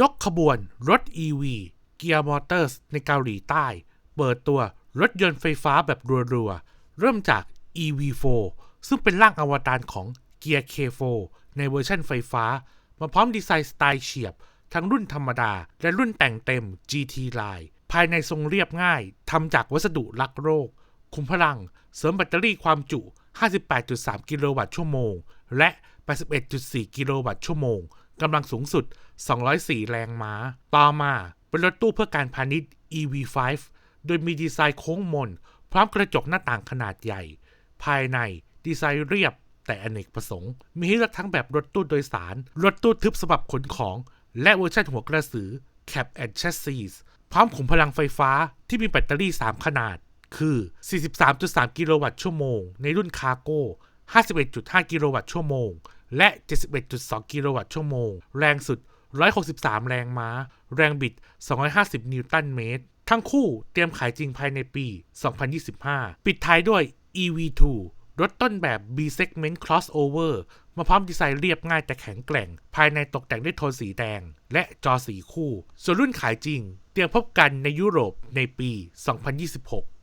ยกขบวนรถ EV Gear Motors ในเกาหลีใต้ เปิดตัวรถยนต์ไฟฟ้าแบบรัวๆ เริ่มจาก EV4 ซึ่งเป็นร่างอวตารของ Gear K4 ในเวอร์ชันไฟฟ้า มาพร้อมดีไซน์สไตล์เฉียบ ทั้งรุ่นธรรมดา และรุ่นแต่งเต็ม GT Line ภายในทรงเรียบง่ายทำจากวัสดุรักโรค คุมพลัง เสริมแบตเตอรี่ความจุ 58.3 กิโลวัตต์ชั่วโมง และ 81.4 กิโลวัตต์ชั่วโมง กำลังสูงสุด 204 แรงม้า ต่อมาเป็นรถตู้เพื่อการพาณิชย์ EV5 โดยมีดีไซน์โค้งมน พร้อมกระจกหน้าต่างขนาดใหญ่ ภายในดีไซน์เรียบแต่อเนกประสงค์ มีให้เลือกทั้งแบบรถตู้โดยสาร รถตู้ทึบสำหรับขนของ และเวอร์ชันหัวกระสือ Cab and Chassis พร้อมขุมพลังไฟฟ้าที่มีแบตเตอรี่ 3 ขนาด คือ 43.3 กิโลวัตต์ชั่วโมง ในรุ่นคาร์โก้ 51.5 กิโลวัตต์ชั่วโมง และ 71.2 กิโลวัตต์ชั่วโมง แรงสุด 163 แรงม้า แรงบิด 250 นิวตันเมตร ทั้งคู่เตรียมขายจริงภายในปี 2025 ปิดท้ายด้วย EV2 รถต้นแบบ B segment crossover มาพร้อมดีไซน์เรียบง่ายแต่แข็งแกร่ง ภายในตกแต่งด้วยโทนสีแดง และจอสีคู่ ส่วนรุ่นขายจริง เตรียมพบกันในยุโรปในปี 2026